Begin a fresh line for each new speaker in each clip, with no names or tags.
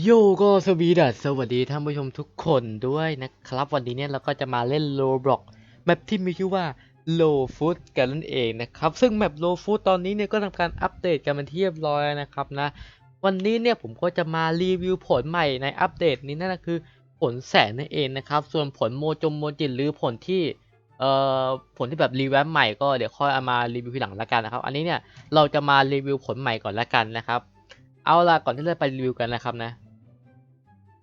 โยก็สวีดัสสวัสดีท่านผู้ชมทุกคนด้วยนะครับ วันนี้เนี่ยเราก็จะมาเล่นโลบล็อกแมปที่มีชื่อว่า Low Food กันนั่นเองนะครับ ซึ่งแมป Low Food ตอนนี้เนี่ยก็ทำการอัปเดตกันเป็นที่เรียบร้อยนะครับนะ วันนี้เนี่ยผมก็จะมารีวิวผลใหม่ในอัปเดตนี้นั่นก็คือผลแสงนั่นเองนะครับ ส่วนผลโมจมโมจิหรือผลที่เอ่อผลที่แบบรีแวมใหม่ก็เดี๋ยวค่อยเอามารีวิวทีหลังละกันนะครับ อันนี้เนี่ยเราจะมารีวิวผลใหม่ก่อนละกันนะครับ เอาล่ะก่อนที่เราไปรีวิวกันนะครับนะ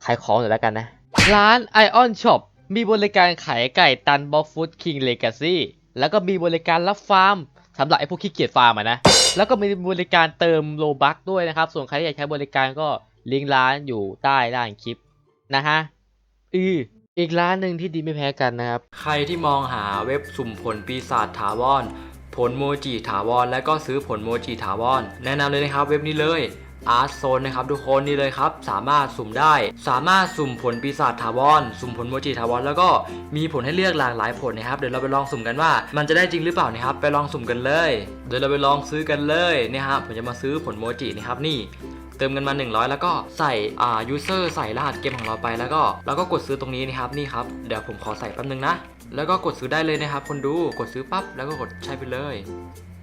ขายของหน่อยแล้วกันนะ ร้าน Ion Shop มีบริการขายไก่ตันบ็อกฟูดคิงเลกาซี่แล้วก็มีบริการรับฟาร์มสำหรับไอ้พวกขี้เกียจฟาร์มอะนะ แล้วก็มีบริการเติมโลบักด้วยนะครับ ส่วนใครที่อยากใช้บริการก็ลิงก์ร้านอยู่ใต้ด้านคลิปนะฮะอืออีกร้านหนึ่งที่ดีไม่แพ้กันนะครับ
ใครที่มองหาเว็บสุ่มผลปีศาจถาวรผลโมจิถาวรและก็ซื้อผลโมจิถาวรแนะนำเลยนะครับเว็บนี้เลย Art Zone นนะครับทุกคนนี่เลยครับ สามารถสุ่มได้ สามารถสุ่มผลปีศาจถาวรสุ่มผลโมจิถาวรแล้วก็มีผลให้เลือกหลากหลายผลนะครับเดี๋ยวเราไปลองสุ่มกันว่า มันจะได้จริงหรือเปล่านะครับไปลองสุ่มกันเลย เดี๋ยวเราไปลองซื้อกันเลยนี่ยครับผมจะมาซื้อผลโมจินะครับนี่เติมเงินมา 100 แล้วก็ใส่อ่า user ใส่รหัสเกมของเราไปแล้วก็แล้วก็กดซื้อตรงนี้นะครับนี่ครับเดี๋ยวผมขอใส่แป๊บนึงนะ แล้วก็กดซื้อได้เลยนะครับคนดูกดซื้อปั๊บแล้วก็กดใช้ไปเลย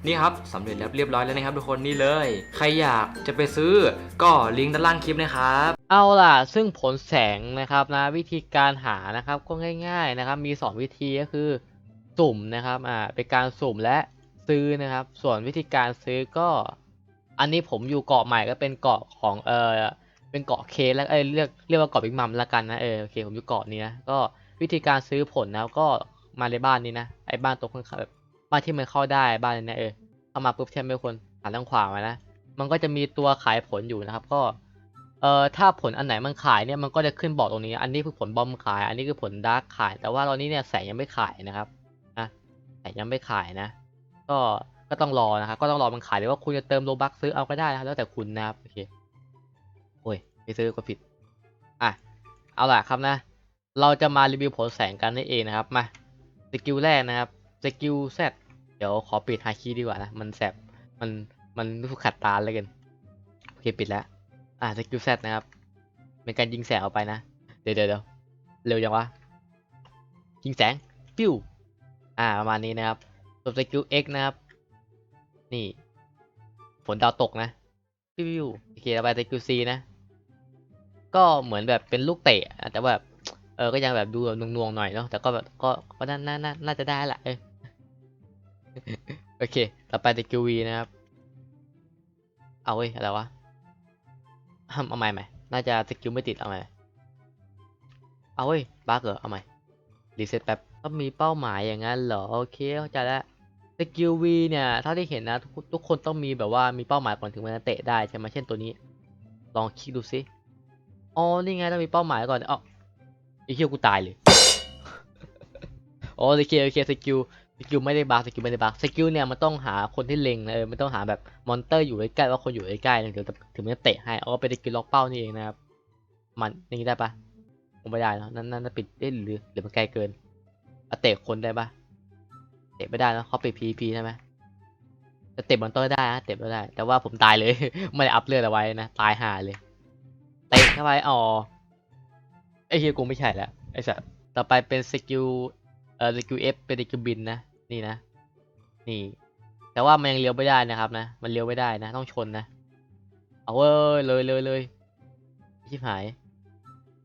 นี่ครับสำเร็จแล้วเรียบร้อยแล้วนะครับทุกคนนี่เลย ใครอยากจะไปซื้อก็ลิงก์ด้านล่างคลิปนะครับ
เอาล่ะ ซึ่งผลแสงนะครับนะวิธีการหานะครับก็ง่ายๆนะครับ มี 2 วิธีก็คือสุ่มนะครับอ่าเป็นการสุ่มและซื้อนะครับ ส่วนวิธีการซื้อก็อันนี้ผมอยู่เกาะใหม่ก็เป็นเกาะของเออเป็นเกาะเคแล้วเอยเรียกเรียกว่าเกาะบิ๊กมัมละกันนะเออโอเคผมอยู่เกาะนี้นะก็วิธีการซื้อผลนะก็มาในบ้านนี้นะไอ้บ้านตรงข้างแบบ บ้านที่มันเข้าได้บ้านเนี้นะเออเข้ามาปุ๊บใช่ไหมคนหันทางขวามานะมันก็จะมีตัวขายผลอยู่นะครับ ก็เอ่อถ้าผลอันไหนมันขายเนี่ยมันก็จะขึ้นบอกตรงนี้ อันนี้คือผลบอมขาย อันนี้คือผลดาร์กขาย แต่ว่าตอนนี้เนี่ยแสงยังไม่ขายนะครับนะแสงยังไม่ขายนะ ก็ก็ต้องรอนะครับก็ต้องรอมันขายหรือว่าคุณจะเติมโลบักซื้อเอาก็ได้นะครับแล้วแต่คุณนะครับโอเคโอ้ยไม่ซื้อก็ผิดอะเอาล่ะครับนะ เราจะมารีวิวผลแสงกันนั่เองนะครับมาสกิลแรกนะครับสกิลแซด เดี๋ยวขอปิดฮาคีดีกว่านะ มันแสบ มัน มันรู้สึกขัดตาเลยกัน โอเคปิดแล้ว อ่าสกิลแซดนะครับ เป็นการยิงแสงออกไปนะ เดี๋ยวเดี๋ยวเดี๋ยวเร็วจังวะ ยิงแสง ปิ้ว อ่าประมาณนี้นะครับส่วนสกิล X นะครับ นี่ ฝนดาวตกนะ ปิ้วโอเคต่อไปสกิล C นะ ก็เหมือนแบบเป็นลูกเตะ แต่ว่าแบบ เออ ก็ยังแบบดูแบบนวงๆหน่อยเนาะ แต่ก็แบบ ก็ ก็น่า น่า น่าน่าจะได้แหละเออ โอเค ต่อไปสกิล V นะครับ เอาเว้ย อะไรวะห้ามเอาใหม่ใหมน่าจะสกิลไม่ติดเอาใหม่เอาเว้ยบั๊กเหรอ เอาใหม่ รีเซ็ตแป๊บก็มีเป้าหมายอย่างนั้นเหรอ โอเค เข้าใจแล้วสกิล V เนี่ยเท่าที่เห็นนะทุกทุกคนต้องมีแบบว่ามีเป้าหมายก่อนถึงมันจะเตะได้ใช่ไหมเช่นตัวนี้ ลองคลิกดูสิอ๋อ นี่ไงต้องมีเป้าหมายก่อนอ๋อไอ้เหี้ยกูตายเลย อ๋อโอเคโอเคสกิล สกิลไม่ได้บักสกิลไม่ได้บักสกิลเนี่ยมันต้องหาคนที่เล็งนะเออมันต้องหาแบบมอนเตอร์อยู่ใกล้ๆว่าคนอยู่ใกล้ๆเนี่ยถึงจะถึงมันจะเตะให้เอาเป็นสกิลล็อกเป้านี่เองนะครับมันอย่างนี้ได้ปะผมไม่ได้เนอะนั่นนั่นปิดเอ๊ะหรือหรือมันไกลเกินเอาเตะคนได้ปะเตะไม่ได้เนอะเขาปิดพีพีใช่ไหมแต่เตะมอนเตอร์ได้นะเตะไม่ได้ แต่ว่าผมตายเลยไม่ได้อัพเลือดเอาไว้นะตายห่าเลยเตะเข้าไปอ๋อไอ้เฮียกูไม่ใช่แล้วไอ้สัสต่อไปเป็นสกิล เอ่อสกิลเอฟเป็นสกิลบินนะ นี่นะ นี่ แต่ว่ามันยังเลี้ยวไม่ได้นะครับนะ มันเลี้ยวไม่ได้นะ ต้องชนนะ เอาเว้ยเลยเลยเลยชิบหาย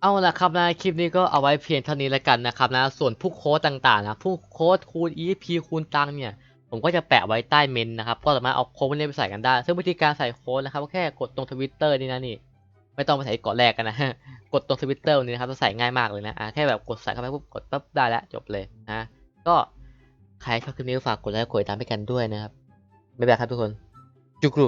เอาละครับนะคลิปนี้ก็เอาไว้เพียงเท่านี้แล้วกันนะครับนะ ส่วนพวกโค้ดต่างๆนะพวกโค้ดคูณ EP คูณตังเนี่ย ผมก็จะแปะไว้ใต้เมนนะครับ ก็สามารถเอาโค้ดพวกนี้ไปใส่กันได้ ซึ่งวิธีการใส่โค้ดนะครับก็แค่กดตรงทวิตเตอร์นี่นะนี่ ไม่ต้องไปใส่กดแรกกันนะกดตรงสวิตเตอร์นี่นะครับจะใส่ง่ายมากเลยนะะแค่แบบกดใส่เข้าไปปุ๊บกดปั๊บได้แล้วจบเลยนะก็ใครชอบคลิปนี้ฝากกดไลค์กดติดตามให้กันด้วยนะครับไม่แบกครับทุกคนจุกรู